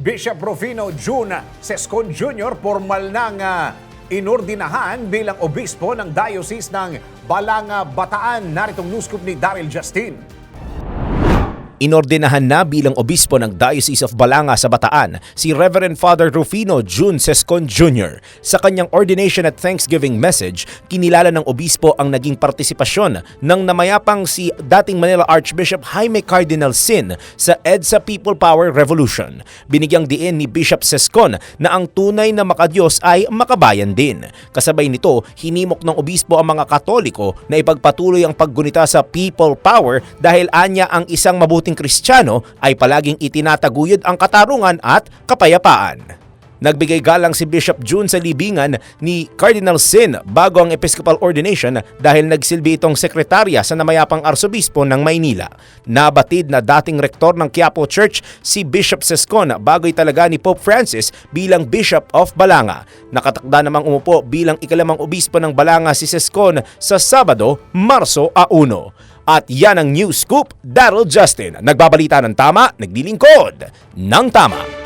Bishop Rufino June Sescon Jr. formal nang ah, inordinahan bilang obispo ng Diocese ng Balanga, Bataan. Naritong news scoop ni Daryl Justin. Inordinahan na bilang obispo ng Diocese of Balanga sa Bataan si Reverend Father Rufino June Sescon Jr. Sa kanyang ordination at Thanksgiving message, kinilala ng obispo ang naging partisipasyon ng namayapang si dating Manila Archbishop Jaime Cardinal Sin sa EDSA People Power Revolution. Binigyang diin ni Bishop Sescon na ang tunay na makadiyos ay makabayan din. Kasabay nito, hinimok ng obispo ang mga katoliko na ipagpatuloy ang paggunita sa people power dahil anya ang isang mabuting kristyano ay palaging itinataguyod ang katarungan at kapayapaan. Nagbigay galang si Bishop June sa libingan ni Cardinal Sin bago ang Episcopal ordination dahil nagsilbi itong sekretarya sa namayapang arsobispo ng Maynila. Nabatid na dating rektor ng Quiapo Church si Bishop Sescon bagoy talaga ni Pope Francis bilang Bishop of Balanga. Nakatakda namang umupo bilang ikalamang obispo ng Balanga si Sescon sa Sabado, Marso a 1. At yan ang news scoop, Daryl Justin. Nagbabalita ng tama, naglilingkod ng tama.